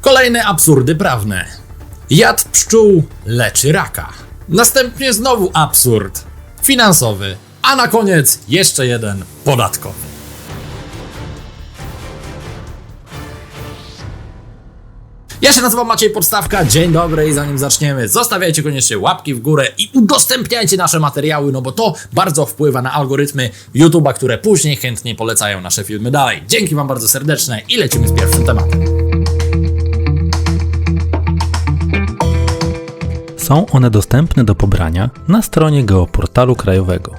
Kolejne absurdy prawne. Jad pszczół leczy raka. Następnie znowu absurd finansowy. A na koniec jeszcze jeden podatkowy. Ja się nazywam Maciej Podstawka, dzień dobry i zanim zaczniemy, zostawiajcie koniecznie łapki w górę i udostępniajcie nasze materiały, no bo to bardzo wpływa na algorytmy YouTube'a, które później chętnie polecają nasze filmy dalej. Dzięki Wam bardzo serdeczne i lecimy z pierwszym tematem. Są one dostępne do pobrania na stronie geoportalu krajowego.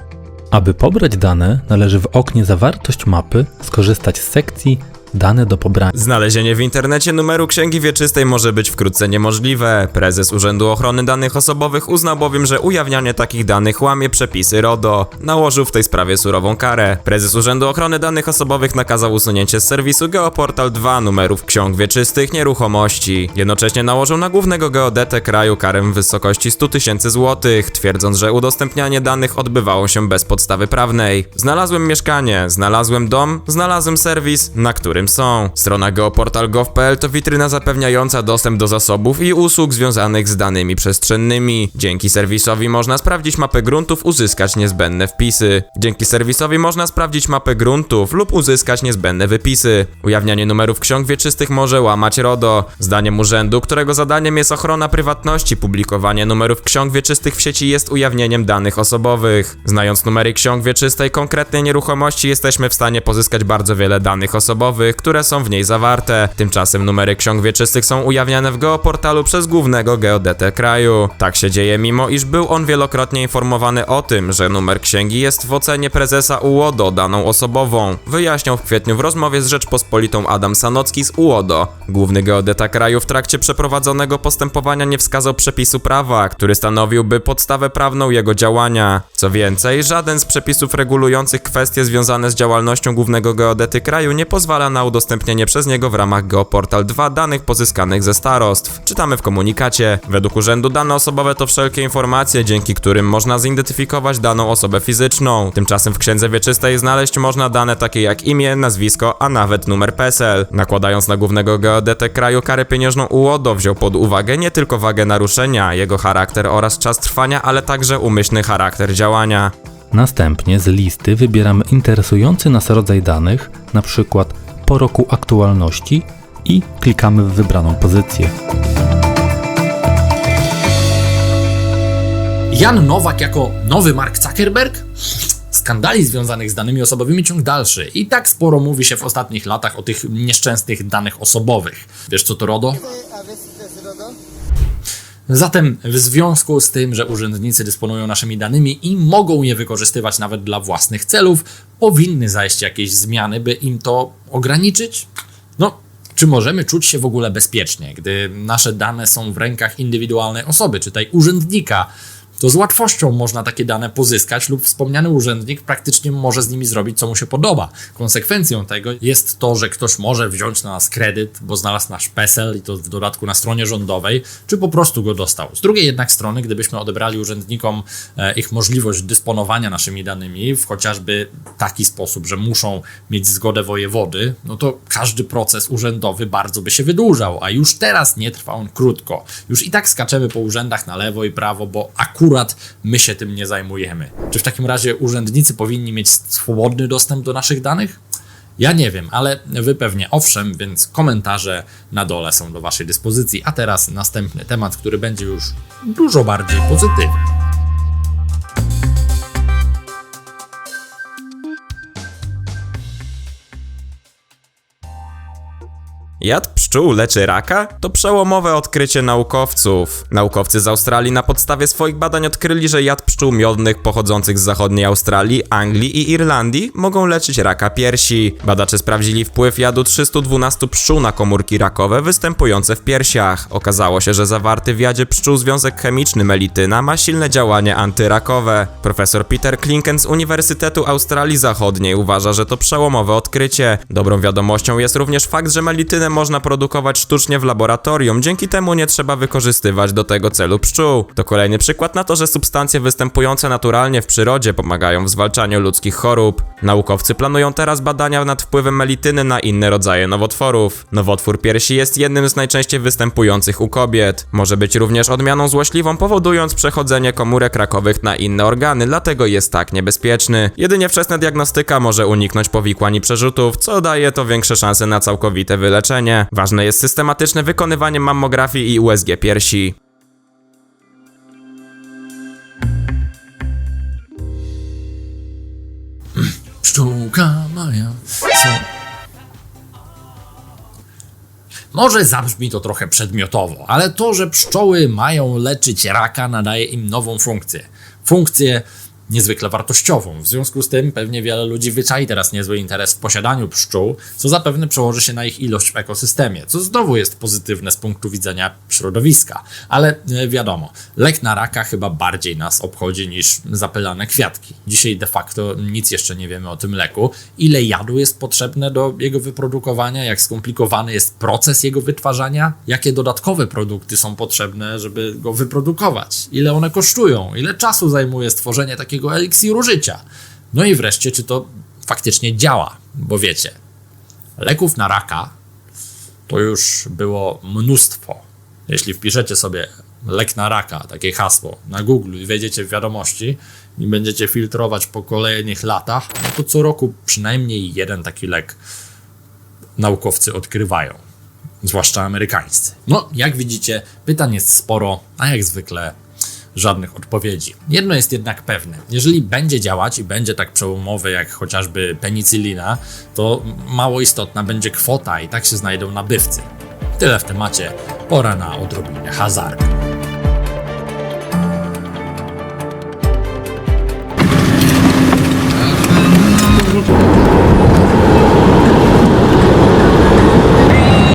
Aby pobrać dane, należy w oknie Zawartość mapy skorzystać z sekcji Dane do pobrania. Znalezienie w internecie numeru księgi wieczystej może być wkrótce niemożliwe. Prezes Urzędu Ochrony Danych Osobowych uznał bowiem, że ujawnianie takich danych łamie przepisy RODO. Nałożył w tej sprawie surową karę. Prezes Urzędu Ochrony Danych Osobowych nakazał usunięcie z serwisu Geoportal 2 numerów ksiąg wieczystych nieruchomości. Jednocześnie nałożył na głównego geodetę kraju karę w wysokości 100 tysięcy złotych, twierdząc, że udostępnianie danych odbywało się bez podstawy prawnej. Znalazłem mieszkanie, znalazłem dom, znalazłem serwis, na którym są. Strona geoportal.gov.pl to witryna zapewniająca dostęp do zasobów i usług związanych z danymi przestrzennymi. Dzięki serwisowi można sprawdzić mapę gruntów, uzyskać niezbędne wpisy. Dzięki serwisowi można sprawdzić mapę gruntów lub uzyskać niezbędne wypisy. Ujawnianie numerów ksiąg wieczystych może łamać RODO. Zdaniem urzędu, którego zadaniem jest ochrona prywatności, publikowanie numerów ksiąg wieczystych w sieci jest ujawnieniem danych osobowych. Znając numery ksiąg wieczystej konkretnej nieruchomości, jesteśmy w stanie pozyskać bardzo wiele danych osobowych, które są w niej zawarte. Tymczasem numery ksiąg wieczystych są ujawniane w geoportalu przez głównego geodetę kraju. Tak się dzieje mimo iż był on wielokrotnie informowany o tym, że numer księgi jest w ocenie prezesa UODO daną osobową. Wyjaśniał w kwietniu w rozmowie z Rzeczpospolitą Adam Sanocki z UODO. Główny geodeta kraju w trakcie przeprowadzonego postępowania nie wskazał przepisu prawa, który stanowiłby podstawę prawną jego działania. Co więcej, żaden z przepisów regulujących kwestie związane z działalnością głównego geodety kraju nie pozwala na udostępnienie przez niego w ramach Geoportal 2 danych pozyskanych ze starostw. Czytamy w komunikacie. Według urzędu dane osobowe to wszelkie informacje, dzięki którym można zidentyfikować daną osobę fizyczną. Tymczasem w księdze wieczystej znaleźć można dane takie jak imię, nazwisko, a nawet numer PESEL. Nakładając na głównego geodetę kraju karę pieniężną UODO wziął pod uwagę nie tylko wagę naruszenia, jego charakter oraz czas trwania, ale także umyślny charakter działania. Następnie z listy wybieramy interesujący nas rodzaj danych, na przykład po roku aktualności i klikamy w wybraną pozycję. Jan Nowak jako nowy Mark Zuckerberg? Skandali związanych z danymi osobowymi ciąg dalszy. I tak sporo mówi się w ostatnich latach o tych nieszczęsnych danych osobowych. Wiesz co to RODO? Zatem w związku z tym, że urzędnicy dysponują naszymi danymi i mogą je wykorzystywać nawet dla własnych celów, powinny zajść jakieś zmiany, by im to ograniczyć? No, czy możemy czuć się w ogóle bezpiecznie, gdy nasze dane są w rękach indywidualnej osoby, czy tej urzędnika? To z łatwością można takie dane pozyskać, lub wspomniany urzędnik praktycznie może z nimi zrobić, co mu się podoba. Konsekwencją tego jest to, że ktoś może wziąć na nas kredyt, bo znalazł nasz PESEL i to w dodatku na stronie rządowej, czy po prostu go dostał. Z drugiej jednak strony, gdybyśmy odebrali urzędnikom e, ich możliwość dysponowania naszymi danymi w chociażby taki sposób, że muszą mieć zgodę wojewody, no to każdy proces urzędowy bardzo by się wydłużał, a już teraz nie trwa on krótko. Już i tak skaczemy po urzędach na lewo i prawo, bo akurat my się tym nie zajmujemy. Czy w takim razie urzędnicy powinni mieć swobodny dostęp do naszych danych? Ja nie wiem, ale wy pewnie owszem, więc komentarze na dole są do waszej dyspozycji. A teraz następny temat, który będzie już dużo bardziej pozytywny. Jad pszczół leczy raka? To przełomowe odkrycie naukowców. Naukowcy z Australii na podstawie swoich badań odkryli, że jad pszczół miodnych pochodzących z zachodniej Australii, Anglii i Irlandii mogą leczyć raka piersi. Badacze sprawdzili wpływ jadu 312 pszczół na komórki rakowe występujące w piersiach. Okazało się, że zawarty w jadzie pszczół związek chemiczny melityna ma silne działanie antyrakowe. Profesor Peter Klinken z Uniwersytetu Australii Zachodniej uważa, że to przełomowe odkrycie. Dobrą wiadomością jest również fakt, że melitynę można produkować sztucznie w laboratorium, dzięki temu nie trzeba wykorzystywać do tego celu pszczół. To kolejny przykład na to, że substancje występujące naturalnie w przyrodzie pomagają w zwalczaniu ludzkich chorób. Naukowcy planują teraz badania nad wpływem melityny na inne rodzaje nowotworów. Nowotwór piersi jest jednym z najczęściej występujących u kobiet. Może być również odmianą złośliwą, powodując przechodzenie komórek rakowych na inne organy, dlatego jest tak niebezpieczny. Jedynie wczesna diagnostyka może uniknąć powikłań i przerzutów, co daje to większe szanse na całkowite wyleczenie. Ważne jest systematyczne wykonywanie mammografii i USG piersi. Pszczółka moja. Co? Może zabrzmi to trochę przedmiotowo, ale to, że pszczoły mają leczyć raka, nadaje im nową funkcję. Funkcję niezwykle wartościową. W związku z tym pewnie wiele ludzi wyczai teraz niezły interes w posiadaniu pszczół, co zapewne przełoży się na ich ilość w ekosystemie, co znowu jest pozytywne z punktu widzenia środowiska. Ale e, wiadomo, lek na raka chyba bardziej nas obchodzi niż zapylane kwiatki. Dzisiaj de facto nic jeszcze nie wiemy o tym leku. Ile jadu jest potrzebne do jego wyprodukowania, jak skomplikowany jest proces jego wytwarzania, jakie dodatkowe produkty są potrzebne, żeby go wyprodukować, ile one kosztują, ile czasu zajmuje stworzenie takiego eliksiru życia. No i wreszcie, czy to faktycznie działa, bo wiecie, leków na raka to już było mnóstwo. Jeśli wpiszecie sobie lek na raka, takie hasło na Google i wejdziecie w wiadomości i będziecie filtrować po kolejnych latach, no to co roku przynajmniej jeden taki lek naukowcy odkrywają. Zwłaszcza amerykańscy. No, jak widzicie, pytań jest sporo, a jak zwykle żadnych odpowiedzi. Jedno jest jednak pewne. Jeżeli będzie działać i będzie tak przełomowy jak chociażby penicylina, to mało istotna będzie kwota i tak się znajdą nabywcy. Tyle w temacie. Pora na odrobinę hazardu.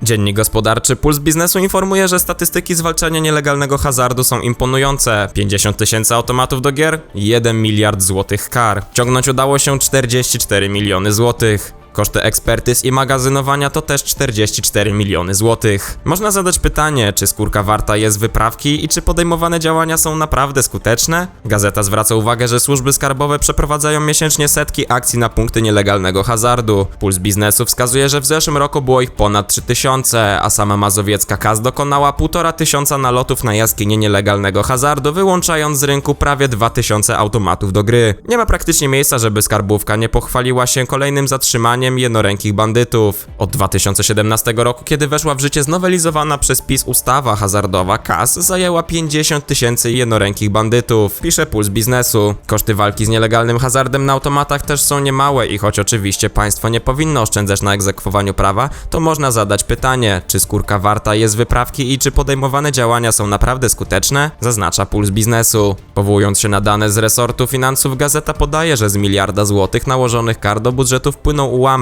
Dziennik gospodarczy Puls Biznesu informuje, że statystyki zwalczania nielegalnego hazardu są imponujące. 50 tysięcy automatów do gier, 1 miliard złotych kar. Ciągnąć udało się 44 miliony złotych. Koszty ekspertyz i magazynowania to też 44 miliony złotych. Można zadać pytanie, czy skórka warta jest wyprawki i czy podejmowane działania są naprawdę skuteczne? Gazeta zwraca uwagę, że służby skarbowe przeprowadzają miesięcznie setki akcji na punkty nielegalnego hazardu. Puls biznesu wskazuje, że w zeszłym roku było ich ponad 3000, a sama mazowiecka KAS dokonała 1,5 tysiąca nalotów na jaskinie nielegalnego hazardu, wyłączając z rynku prawie 2000 automatów do gry. Nie ma praktycznie miejsca, żeby skarbówka nie pochwaliła się kolejnym zatrzymaniem jednorękich bandytów. Od 2017 roku, kiedy weszła w życie znowelizowana przez PiS ustawa hazardowa, KAS zajęła 50 tysięcy jednorękich bandytów, pisze Puls Biznesu. Koszty walki z nielegalnym hazardem na automatach też są niemałe i choć oczywiście państwo nie powinno oszczędzać na egzekwowaniu prawa, to można zadać pytanie, czy skórka warta jest wyprawki i czy podejmowane działania są naprawdę skuteczne? Zaznacza Puls Biznesu. Powołując się na dane z resortu finansów, gazeta podaje, że z miliarda złotych nałożonych kar do budżetu wpłynął ułamek.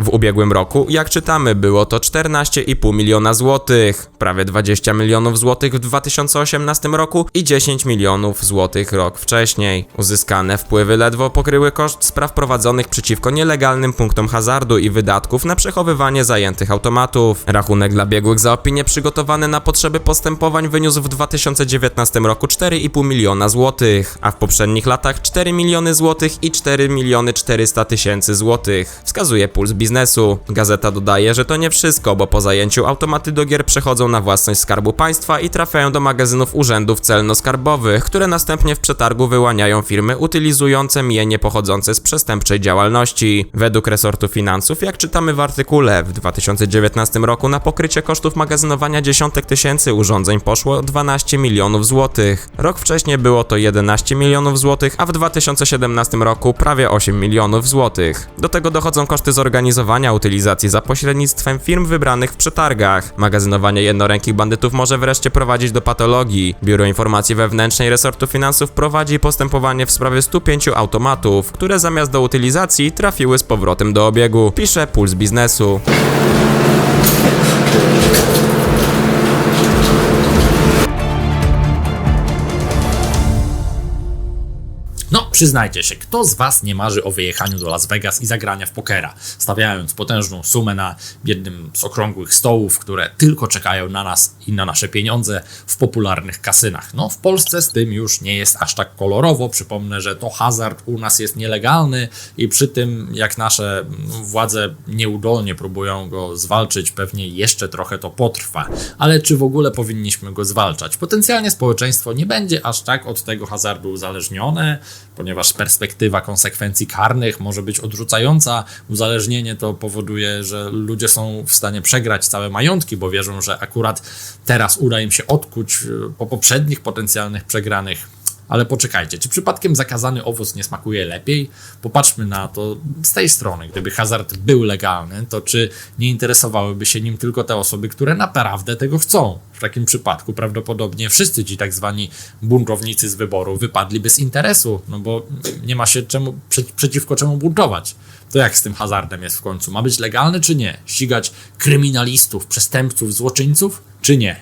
W ubiegłym roku, jak czytamy, było to 14,5 miliona złotych, prawie 20 milionów złotych w 2018 roku i 10 milionów złotych rok wcześniej. Uzyskane wpływy ledwo pokryły koszt spraw prowadzonych przeciwko nielegalnym punktom hazardu i wydatków na przechowywanie zajętych automatów. Rachunek dla biegłych za opinię przygotowany na potrzeby postępowań wyniósł w 2019 roku 4,5 miliona złotych, a w poprzednich latach 4 miliony złotych i 4 miliony 400 tysięcy złotych, wskazuje Puls Biznesu. Gazeta dodaje, że to nie wszystko, bo po zajęciu automaty do gier przechodzą na własność Skarbu Państwa i trafiają do magazynów urzędów celno-skarbowych, które następnie w przetargu wyłaniają firmy utylizujące mienie pochodzące z przestępczej działalności. Według resortu finansów, jak czytamy w artykule, w 2019 roku na pokrycie kosztów magazynowania dziesiątek tysięcy urządzeń poszło 12 milionów złotych. Rok wcześniej było to 11 milionów złotych, a w 2017 roku prawie 8 milionów złotych. Do tego dochodzą koszty zorganizowania utylizacji za pośrednictwem firm wybranych w przetargach. Magazynowanie jednorękich bandytów może wreszcie prowadzić do patologii. Biuro Informacji Wewnętrznej resortu finansów prowadzi postępowanie w sprawie 105 automatów, które zamiast do utylizacji trafiły z powrotem do obiegu, pisze Puls Biznesu. No, przyznajcie się, kto z Was nie marzy o wyjechaniu do Las Vegas i zagrania w pokera, stawiając potężną sumę na jednym z okrągłych stołów, które tylko czekają na nas i na nasze pieniądze w popularnych kasynach. No, w Polsce z tym już nie jest aż tak kolorowo. Przypomnę, że to hazard u nas jest nielegalny i przy tym, jak nasze władze nieudolnie próbują go zwalczyć, pewnie jeszcze trochę to potrwa. Ale czy w ogóle powinniśmy go zwalczać? Potencjalnie społeczeństwo nie będzie aż tak od tego hazardu uzależnione, ponieważ perspektywa konsekwencji karnych może być odrzucająca. Uzależnienie to powoduje, że ludzie są w stanie przegrać całe majątki, bo wierzą, że akurat teraz uda im się odkuć y, po poprzednich potencjalnych przegranych. Ale poczekajcie, czy przypadkiem zakazany owoc nie smakuje lepiej? Popatrzmy na to z tej strony. Gdyby hazard był legalny, to czy nie interesowałyby się nim tylko te osoby, które naprawdę tego chcą? W takim przypadku prawdopodobnie wszyscy ci tak zwani buntownicy z wyboru wypadliby z interesu, no bo nie ma się czemu, prze, przeciwko czemu buntować. To jak z tym hazardem jest w końcu? Ma być legalny czy nie? Ścigać kryminalistów, przestępców, złoczyńców czy nie?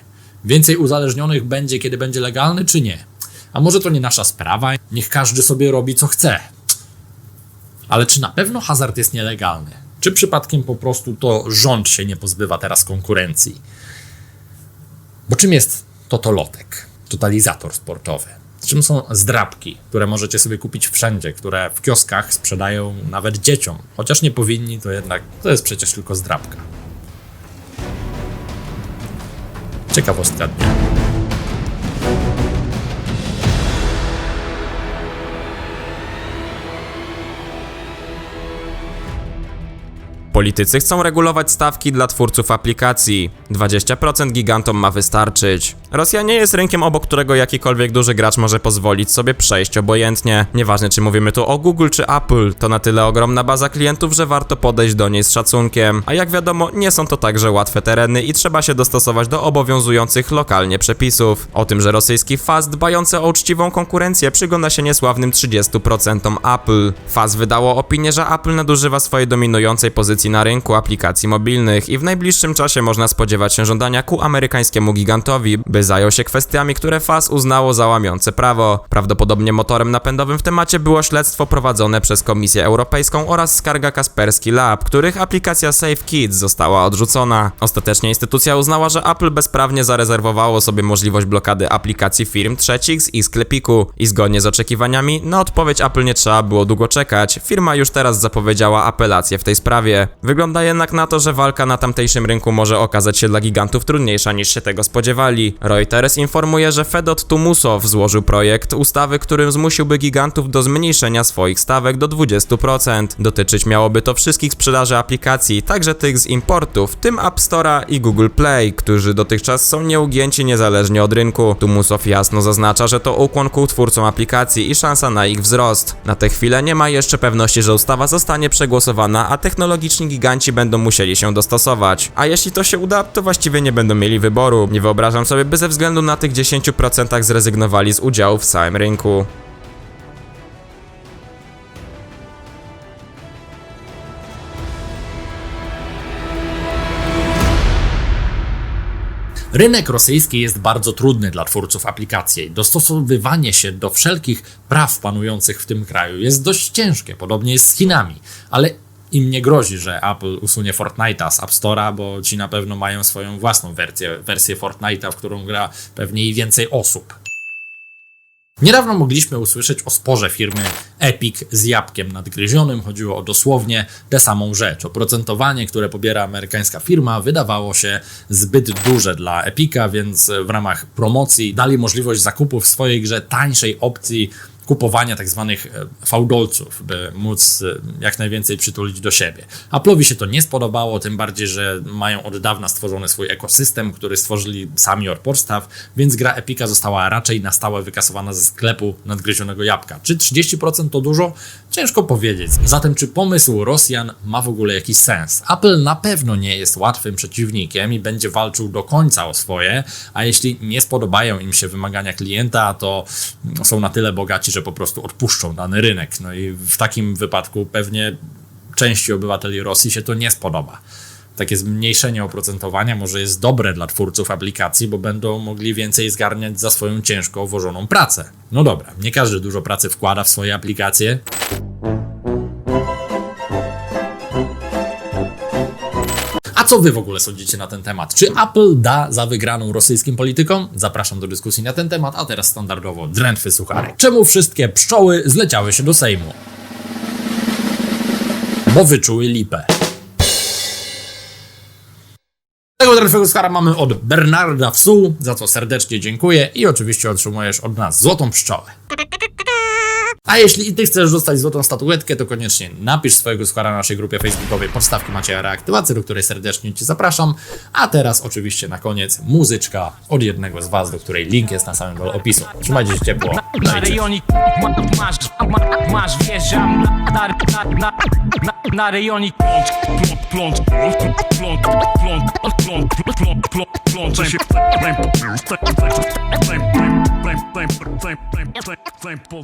Więcej uzależnionych będzie, kiedy będzie legalny czy nie? A może to nie nasza sprawa? Niech każdy sobie robi co chce. Ale czy na pewno hazard jest nielegalny? Czy przypadkiem po prostu to rząd się nie pozbywa teraz konkurencji? Bo czym jest totolotek? Totalizator sportowy. Czym są zdrabki, które możecie sobie kupić wszędzie, które w kioskach sprzedają nawet dzieciom? Chociaż nie powinni, to jednak to jest przecież tylko zdrabka. Ciekawostka dnia. Politycy chcą regulować stawki dla twórców aplikacji. 20% gigantom ma wystarczyć. Rosja nie jest rynkiem, obok którego jakikolwiek duży gracz może pozwolić sobie przejść obojętnie. Nieważne, czy mówimy tu o Google czy Apple, to na tyle ogromna baza klientów, że warto podejść do niej z szacunkiem. A jak wiadomo, nie są to także łatwe tereny i trzeba się dostosować do obowiązujących lokalnie przepisów. O tym, że rosyjski FAS dbający o uczciwą konkurencję przygląda się niesławnym 30% Apple. FAS wydało opinię, że Apple nadużywa swojej dominującej pozycji na rynku aplikacji mobilnych i w najbliższym czasie można spodziewać się żądania ku amerykańskiemu gigantowi, by zajął się kwestiami, które FAS uznało za łamiące prawo. Prawdopodobnie motorem napędowym w temacie było śledztwo prowadzone przez Komisję Europejską oraz skarga Kaspersky Lab, których aplikacja Safe Kids została odrzucona. Ostatecznie instytucja uznała, że Apple bezprawnie zarezerwowało sobie możliwość blokady aplikacji firm trzecich z ich sklepiku i zgodnie z oczekiwaniami na odpowiedź Apple nie trzeba było długo czekać. Firma już teraz zapowiedziała apelację w tej sprawie. Wygląda jednak na to, że walka na tamtejszym rynku może okazać się dla gigantów trudniejsza niż się tego spodziewali. Reuters informuje, że Fedot Tumusow złożył projekt ustawy, którym zmusiłby gigantów do zmniejszenia swoich stawek do 20%. Dotyczyć miałoby to wszystkich sprzedaży aplikacji, także tych z importów, w tym App Store'a i Google Play, którzy dotychczas są nieugięci niezależnie od rynku. Tumusow jasno zaznacza, że to ukłon ku twórcom aplikacji i szansa na ich wzrost. Na tę chwilę nie ma jeszcze pewności, że ustawa zostanie przegłosowana, a technologiczni giganci będą musieli się dostosować. A jeśli to się uda, to właściwie nie będą mieli wyboru. Nie wyobrażam sobie, by ze względu na tych 10% zrezygnowali z udziału w całym rynku. Rynek rosyjski jest bardzo trudny dla twórców aplikacji. Dostosowywanie się do wszelkich praw panujących w tym kraju jest dość ciężkie, podobnie jest z Chinami, ale im nie grozi, że Apple usunie Fortnite'a z App Store'a, bo ci na pewno mają swoją własną wersję, wersję Fortnite'a, w którą gra pewnie i więcej osób. Niedawno mogliśmy usłyszeć o sporze firmy Epic z jabłkiem nadgryzionym. Chodziło o dosłownie tę samą rzecz. Oprocentowanie, które pobiera amerykańska firma, wydawało się zbyt duże dla Epica, więc w ramach promocji dali możliwość zakupu w swojej grze tańszej opcji kupowania tak zwanych e, fałdolców, by móc e, jak najwięcej przytulić do siebie. Apple'owi się to nie spodobało, tym bardziej, że mają od dawna stworzony swój ekosystem, który stworzyli sami Orporstaw, więc gra Epica została raczej na stałe wykasowana ze sklepu nadgryzionego jabłka. Czy 30% to dużo? Ciężko powiedzieć. Zatem czy pomysł Rosjan ma w ogóle jakiś sens? Apple na pewno nie jest łatwym przeciwnikiem i będzie walczył do końca o swoje, a jeśli nie spodobają im się wymagania klienta, to są na tyle bogaci, że po prostu odpuszczą dany rynek. No i w takim wypadku pewnie części obywateli Rosji się to nie spodoba. takie zmniejszenie oprocentowania może jest dobre dla twórców aplikacji, bo będą mogli więcej zgarniać za swoją ciężko włożoną pracę. No dobra, nie każdy dużo pracy wkłada w swoje aplikacje. Co wy w ogóle sądzicie na ten temat? Czy Apple da za wygraną rosyjskim politykom? Zapraszam do dyskusji na ten temat, a teraz standardowo drętwy sucharek. Czemu wszystkie pszczoły zleciały się do Sejmu? Bo wyczuły lipę. Tego drętwego suchara mamy od Bernarda Wsu, za co serdecznie dziękuję i oczywiście otrzymujesz od nas złotą pszczołę. A jeśli i ty chcesz dostać złotą statuetkę, to koniecznie napisz swojego suchara na naszej grupie facebookowej Podstawki Macieja Reaktywacji, do której serdecznie Cię zapraszam. A teraz oczywiście na koniec muzyczka od jednego z Was, do której link jest na samym dole opisu. Trzymajcie się ciepło. No Na rejonie ma- masz, ma- masz wjeżdżam na, na, na, na, na, na rejonie plącz, plącz, plącz, plącz, plącz, plącz, plącz, plącz, plączę się tempo